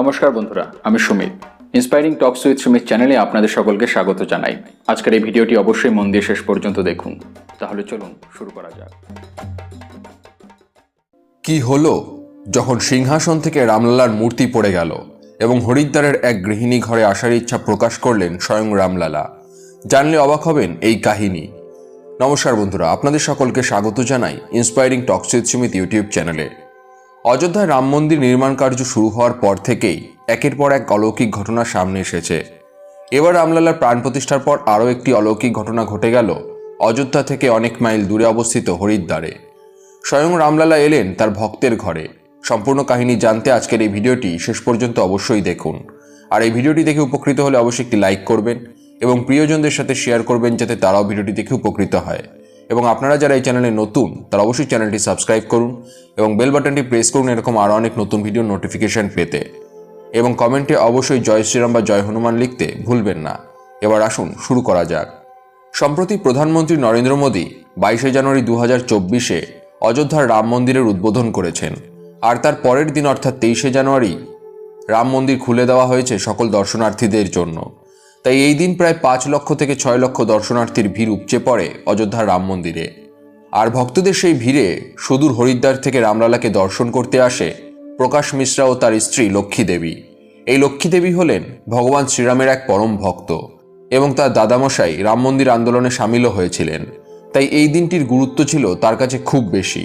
নমস্কার বন্ধুরা, আমি Sumit. Inspiring talks with Sumit চ্যানেলে আপনাদের সকলকে স্বাগত জানাই। আজকের এই ভিডিওটি অবশ্যই মন দিয়ে শেষ পর্যন্ত দেখুন। তাহলে চলুন শুরু করা যাক। কি হলো যখন সিংহাসন থেকে রামলালার মূর্তি পড়ে গেল এবং হরিদ্বারের এক গৃহিণী ঘরে আসার ইচ্ছা প্রকাশ করলেন স্বয়ং রামলালা? জানলে অবাক হবেন এই কাহিনী। নমস্কার বন্ধুরা, আপনাদের সকলকে স্বাগত জানাই inspiring talks with Sumit YouTube চ্যানেলে অযোধ্যায় রাম মন্দির নির্মাণ কার্য শুরু হওয়ার পর থেকেই একের পর এক অলৌকিক ঘটনা সামনে এসেছে। এবার রামলালার প্রাণ প্রতিষ্ঠার পর আরও একটি অলৌকিক ঘটনা ঘটে গেল অযোধ্যা থেকে অনেক মাইল দূরে অবস্থিত হরিদ্বারে। স্বয়ং রামলালা এলেন তার ভক্তের ঘরে। সম্পূর্ণ কাহিনী জানতে আজকের এই ভিডিওটি শেষ পর্যন্ত অবশ্যই দেখুন। আর এই ভিডিওটি দেখে উপকৃত হলে অবশ্যই একটি লাইক করবেন এবং প্রিয়জনদের সাথে শেয়ার করবেন যাতে তারাও ভিডিওটি দেখে উপকৃত হয়। এবং আপনারা যারা এই চ্যানেলে নতুন, তারা অবশ্যই চ্যানেলটি সাবস্ক্রাইব করুন এবং বেল বাটনটি প্রেস করুন, এরকম আরও অনেক নতুন ভিডিও নোটিফিকেশন পেতে। এবং কমেন্টে অবশ্যই জয় শ্রীরাম বা জয় হনুমান লিখতে ভুলবেন না। এবার আসুন, শুরু করা যাক। সম্প্রতি প্রধানমন্ত্রী নরেন্দ্র মোদী বাইশে জানুয়ারি দু হাজার চব্বিশে অযোধ্যার রাম মন্দিরের উদ্বোধন করেছেন। আর তার পরের দিন, অর্থাৎ তেইশে জানুয়ারি, রাম মন্দির খুলে দেওয়া হয়েছে সকল দর্শনার্থীদের জন্য। তাই এই দিন প্রায় পাঁচ লক্ষ থেকে ছয় লক্ষ দর্শনার্থীর ভিড় উপচে পড়ে অযোধ্যার রাম মন্দিরে। আর ভক্তদের সেই ভিড়ে সুদূর হরিদ্বার থেকে রামলালাকে দর্শন করতে আসে প্রকাশ মিশ্রা ও তার স্ত্রী লক্ষ্মী দেবী। এই লক্ষ্মী দেবী হলেন ভগবান শ্রীরামের এক পরম ভক্ত এবং তার দাদামশাই রাম মন্দির আন্দোলনে সামিলও হয়েছিলেন। তাই এই দিনটির গুরুত্ব ছিল তার কাছে খুব বেশি।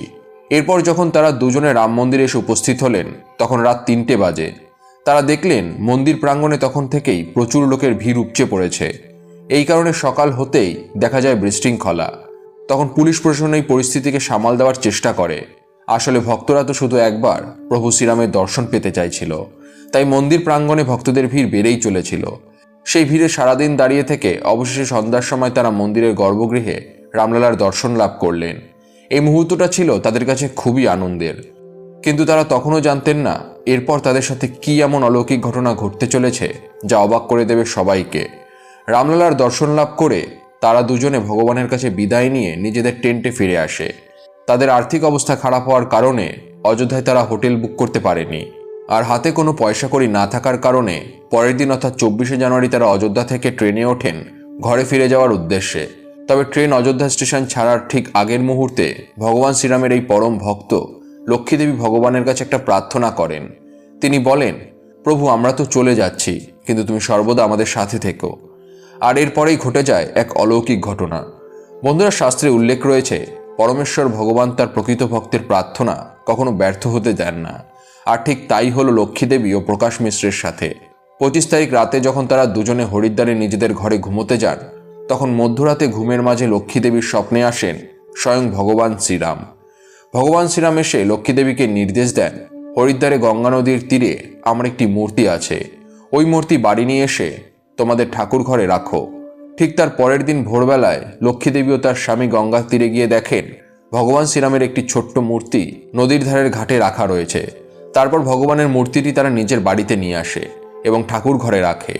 এরপর যখন তারা দুজনে রাম মন্দিরে এসে উপস্থিত হলেন, তখন রাত তিনটে বাজে। তারা দেখলেন মন্দির প্রাঙ্গণে তখন থেকেই প্রচুর লোকের ভিড় উপচে পড়েছে। এই কারণে সকাল হতেই দেখা যায় বৃষ্টিংখলা তখন পুলিশ প্রশাসন এই পরিস্থিতিকে সামাল দেওয়ার চেষ্টা করে। আসলে ভক্তরা তো শুধু একবার প্রভু শ্রীরামের দর্শন পেতে চাইছিল। তাই মন্দির প্রাঙ্গণে ভক্তদের ভিড় বেড়েই চলেছিল। সেই ভিড়ে সারাদিন দাঁড়িয়ে থেকে অবশেষে সন্ধ্যার সময় তারা মন্দিরের গর্ভগৃহে রামলালার দর্শন লাভ করলেন। এই মুহূর্তটা ছিল তাদের কাছে খুবই আনন্দের। কিন্তু তারা তখনও জানতেন না এরপর তাদের সাথে কি এমন অলৌকিক ঘটনা ঘটতে চলেছে যা অবাক করে দেবে সবাইকে। রামলালার দর্শন লাভ করে তারা দুজনে ভগবানের কাছে বিদায় নিয়ে নিজেদের টেন্টে ফিরে আসে। তাদের আর্থিক অবস্থা খারাপ হওয়ার কারণে অযোধ্যায় তারা হোটেল বুক করতে পারেনি। আর হাতে কোনো পয়সা করি না থাকার কারণে পরের দিন অর্থাৎ চব্বিশে জানুয়ারি তারা অযোধ্যা থেকে ট্রেনে ওঠেন ঘরে ফিরে যাওয়ার উদ্দেশ্যে। তবে ট্রেন অযোধ্যা স্টেশন ছাড়ার ঠিক আগের মুহূর্তে ভগবান শ্রীরামের এই পরম ভক্ত লক্ষ্মীদেবী ভগবানের কাছে একটা প্রার্থনা করেন। তিনি বলেন, প্রভু, আমরা তো চলে যাচ্ছি, কিন্তু তুমি সর্বদা আমাদের সাথে থেকো। আর এরপরেই ঘটে যায় এক অলৌকিক ঘটনা। বন্ধুরা, শাস্ত্রে উল্লেখ রয়েছে, পরমেশ্বর ভগবান তার প্রকৃত ভক্তের প্রার্থনা কখনো ব্যর্থ হতে দেন না। আর ঠিক তাই হলো লক্ষ্মীদেবী ও প্রকাশ মিশ্রের সাথে। পঁচিশ তারিখ রাতে যখন তারা দুজনে হরিদ্বারে নিজেদের ঘরে ঘুমোতে যান, তখন মধ্যরাতে ঘুমের মাঝে লক্ষ্মীদেবীর স্বপ্নে আসেন স্বয়ং ভগবান শ্রীরাম। ভগবান শ্রীরাম এসে লক্ষ্মীদেবীকে নির্দেশ দেন, হরিদ্বারে গঙ্গা নদীর তীরে আমার একটি মূর্তি আছে। ওই মূর্তি বাড়ি নিয়ে এসে তোমাদের ঠাকুর ঘরে রাখো। ঠিক তার পরের দিন ভোরবেলায় লক্ষ্মীদেবী ও তার স্বামী গঙ্গার তীরে গিয়ে দেখেন, ভগবান শ্রীরামের একটি ছোট্ট মূর্তি নদীর ধারের ঘাটে রাখা রয়েছে। তারপর ভগবানের মূর্তিটি তারা নিজের বাড়িতে নিয়ে আসে এবং ঠাকুর ঘরে রাখে।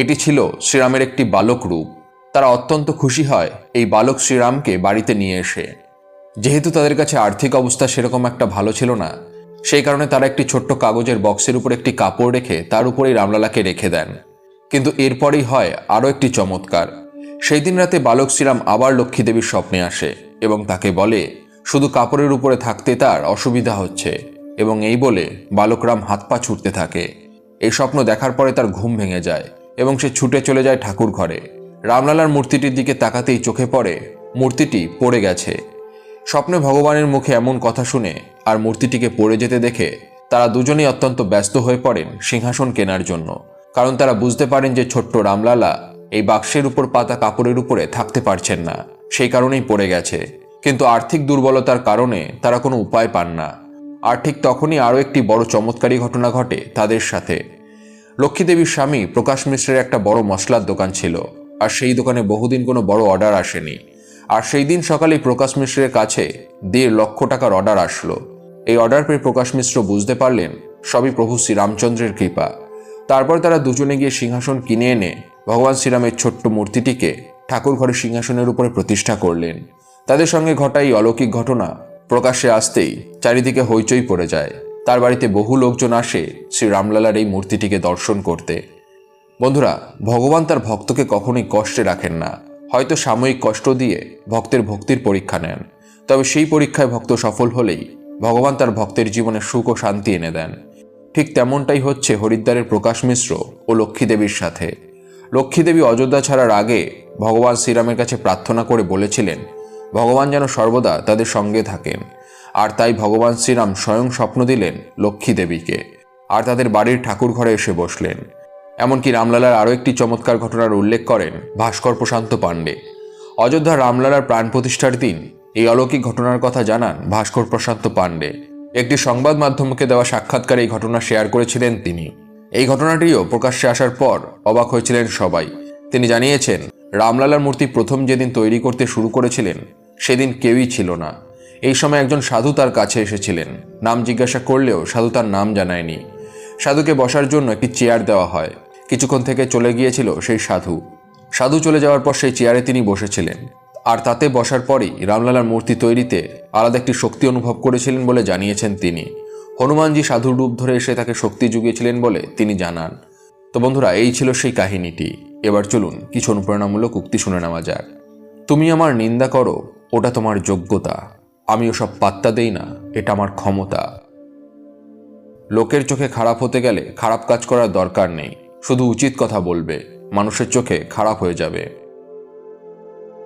এটি ছিল শ্রীরামের একটি বালক রূপ। তারা অত্যন্ত খুশি হয় এই বালক শ্রীরামকে বাড়িতে নিয়ে এসে। যেহেতু তাদের কাছে আর্থিক অবস্থা সেরকম একটা ভালো ছিল না, সেই কারণে তারা একটি ছোট্ট কাগজের বক্সের উপর একটি কাপড় রেখে তার উপরেই রামলালাকে রেখে দেন। কিন্তু এরপরেই হয় আরও একটি চমৎকার। সেই দিন রাতে বালক শ্রীরাম আবার লক্ষ্মী দেবীর স্বপ্নে আসে এবং তাকে বলে, শুধু কাপড়ের উপরে থাকতে তার অসুবিধা হচ্ছে। এবং এই বলে বালকরাম হাত পা ছুটতে থাকে। এই স্বপ্ন দেখার পরে তার ঘুম ভেঙে যায় এবং সে ছুটে চলে যায় ঠাকুর ঘরে। রামলালার মূর্তিটির দিকে তাকাতেই চোখে পড়ে, মূর্তিটি পড়ে গেছে। স্বপ্নে ভগবানের মুখে এমন কথা শুনে আর মূর্তিটিকে পড়ে যেতে দেখে তারা দুজনেই অত্যন্ত ব্যস্ত হয়ে পড়েন সিংহাসন কেনার জন্য। কারণ তারা বুঝতে পারেন যে ছোট্ট রামলালা এই বাক্সের উপর পাতা কাপড়ের উপরে থাকতে পারছেন না। সেই কারণেই পড়ে গেছে। কিন্তু আর্থিক দুর্বলতার কারণে তারা কোনো উপায় পান না। আর ঠিক তখনই আরও একটি বড় চমৎকারী ঘটনা ঘটে তাদের সাথে। লক্ষ্মীদেবীর স্বামী প্রকাশ মিশ্রের একটা বড় মশলার দোকান ছিল, আর সেই দোকানে বহুদিন কোনো বড় অর্ডার আসেনি। আর সেই দিন সকালেই প্রকাশ মিশ্রের কাছে দেড় লক্ষ টাকার অর্ডার আসলো। এই অর্ডার পেয়ে প্রকাশ মিশ্র বুঝতে পারলেন, সবই প্রভু শ্রীরামচন্দ্রের কৃপা। তারপর তারা দুজনে গিয়ে সিংহাসন কিনে এনে ভগবান শ্রীরামের ছোট্ট মূর্তিটিকে ঠাকুর ঘরে সিংহাসনের উপরে প্রতিষ্ঠা করলেন। তাদের সঙ্গে ঘটা এই অলৌকিক ঘটনা প্রকাশ্যে আসতেই চারিদিকে হইচই পড়ে যায়। তার বাড়িতে বহু লোকজন আসে শ্রী রামলালার এই মূর্তিটিকে দর্শন করতে। বন্ধুরা, ভগবান তার ভক্তকে কখনোই কষ্টে রাখেন না। হয়তো সাময়িক কষ্ট দিয়ে ভক্তের ভক্তির পরীক্ষা নেন। তবে সেই পরীক্ষায় ভক্ত সফল হলেই ভগবান তার ভক্তের জীবনে সুখ ও শান্তি এনে দেন। ঠিক তেমনটাই হচ্ছে হরিদ্বারের প্রকাশ মিশ্র ও লক্ষ্মী দেবীর সাথে। লক্ষ্মী দেবী অযোধ্যা ছাড়ার আগে ভগবান শ্রীরামের কাছে প্রার্থনা করে বলেছিলেন, ভগবান যেন সর্বদা তাদের সঙ্গে থাকেন। আর তাই ভগবান শ্রীরাম স্বয়ং স্বপ্ন দিলেন লক্ষ্মী দেবীকে। আর তাদের বাড়ির ঠাকুর ঘরে এসে বসলেন। এমনকি রামলালার আরও একটি চমৎকার ঘটনার উল্লেখ করেন ভাস্কর প্রশান্ত পাণ্ডে। অযোধ্যা রামলালার প্রাণ প্রতিষ্ঠার দিন এই অলৌকিক ঘটনার কথা জানান ভাস্কর প্রশান্ত পাণ্ডে। একটি সংবাদ মাধ্যমকে দেওয়া সাক্ষাৎকারে এই ঘটনা শেয়ার করেছিলেন তিনি। এই ঘটনাটিও প্রকাশ্যে আসার পর অবাক হয়েছিলেন সবাই। তিনি জানিয়েছেন, রামলালার মূর্তি প্রথম যেদিন তৈরি করতে শুরু করেছিলেন, সেদিন কেউই ছিল না। এই সময় একজন সাধু তার কাছে এসেছিলেন। নাম জিজ্ঞাসা করলেও সাধু তার নাম জানায়নি। সাধুকে বসার জন্য একটি চেয়ার দেওয়া হয়। কিছুক্ষণ থেকে চলে গিয়েছিল সেই সাধু। সাধু চলে যাওয়ার পর সেই চেয়ারে তিনি বসেছিলেন। আর তাতে বসার পরই রামলালার মূর্তি তৈরিতে আলাদা একটি শক্তি অনুভব করেছিলেন বলে জানিয়েছেন তিনি। হনুমানজি সাধুর রূপ ধরে এসে তাকে শক্তি জুগিয়েছিলেন বলে তিনি জানান। তো বন্ধুরা, এই ছিল সেই কাহিনীটি। এবার চলুন কিছু অনুপ্রেরণামূলক উক্তি শুনে নেওয়া যাক। তুমি আমার নিন্দা করো, ওটা তোমার যোগ্যতা। আমি ওসব পাত্তা দেই না, এটা আমার ক্ষমতা। লোকের চোখে খারাপ হতে গেলে খারাপ কাজ করার দরকার নেই। শুধু উচিত কথা বলবে, মানুষের চোখে খারাপ হয়ে যাবে।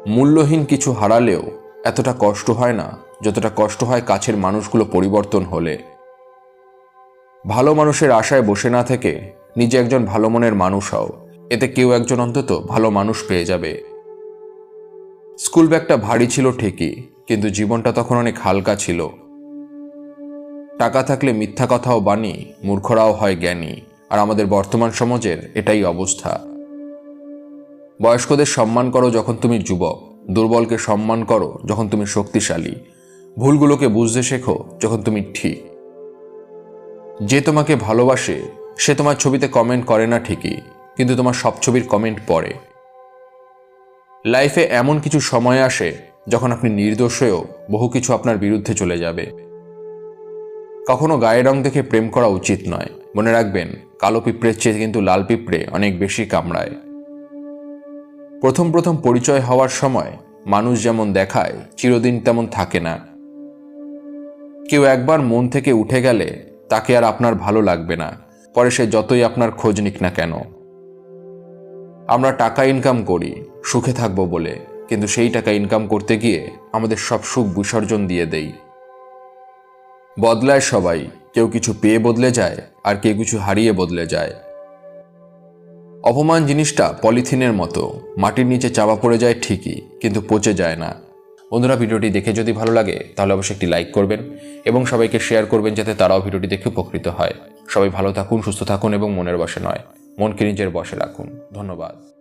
মূল্যহীন কিছু হারালেও এতটা কষ্ট হয় না, যতটা কষ্ট হয় কাছের মানুষগুলো পরিবর্তন হলে। ভালো মানুষের আশায় বসে না থেকে নিজে একজন ভালো মনের মানুষ হও। এতে কেউ একজন অন্তত ভালো মানুষ পেয়ে যাবে। স্কুল ব্যাগটা ভারী ছিল ঠিকই, কিন্তু জীবনটা তখন অনেক হালকা ছিল। টাকা থাকলে মিথ্যা কথাও বাণী, মূর্খরাও হয় জ্ঞানী। আর আমাদের বর্তমান সমাজের এটাই অবস্থা। বয়স্কদের সম্মান করো যখন তুমি যুবক, দুর্বলকে সম্মান করো যখন তুমি শক্তিশালী, ভুলগুলোকে বুঝতে শেখো যখন তুমি ঠিক। যে তোমাকে ভালোবাসে, সে তোমার ছবিতে কমেন্ট করে না ঠিকই, কিন্তু তোমার সব ছবির কমেন্ট পড়ে। লাইফে এমন কিছু সময় আসে যখন আপনি নির্দোষ হয়েও বহু কিছু আপনার বিরুদ্ধে চলে যাবে। কখনো গায়ের রং দেখে প্রেম করা উচিত নয়। মনে রাখবেন, কালো পিঁপড়ের চেয়ে কিন্তু লাল পিঁপড়ে অনেক বেশি কামড়ায়। প্রথম প্রথম পরিচয় হওয়ার সময় মানুষ যেমন দেখায়, চিরদিন তেমন থাকে না। কেউ একবার মন থেকে উঠে গেলে তাকে আর আপনার ভালো লাগবে না। পরে সে যতই আপনার খোঁজ নিক না কেন। আমরা টাকা ইনকাম করি, সুখে থাকব বলে। কিন্তু সেই টাকা ইনকাম করতে গিয়ে আমাদের সব সুখ বিসর্জন দিয়ে দেই। বদলায় সবাই। কেউ কিছু পেয়ে বদলে যায়, আর কেউ কিছু হারিয়ে বদলে যায়। অপমান জিনিসটা পলিথিনের মতো। মাটির নিচে চাপা পড়ে যায় ঠিকই, কিন্তু পচে যায় না। বন্ধুরা, ভিডিওটি দেখে যদি ভালো লাগে, তাহলে অবশ্যই একটি লাইক করবেন এবং সবাইকে শেয়ার করবেন যাতে তারাও ভিডিওটি দেখে উপকৃত হয়। সবাই ভালো থাকুন, সুস্থ থাকুন এবং মনের বসে নয়। মনকে নিজের বসে রাখুন। ধন্যবাদ।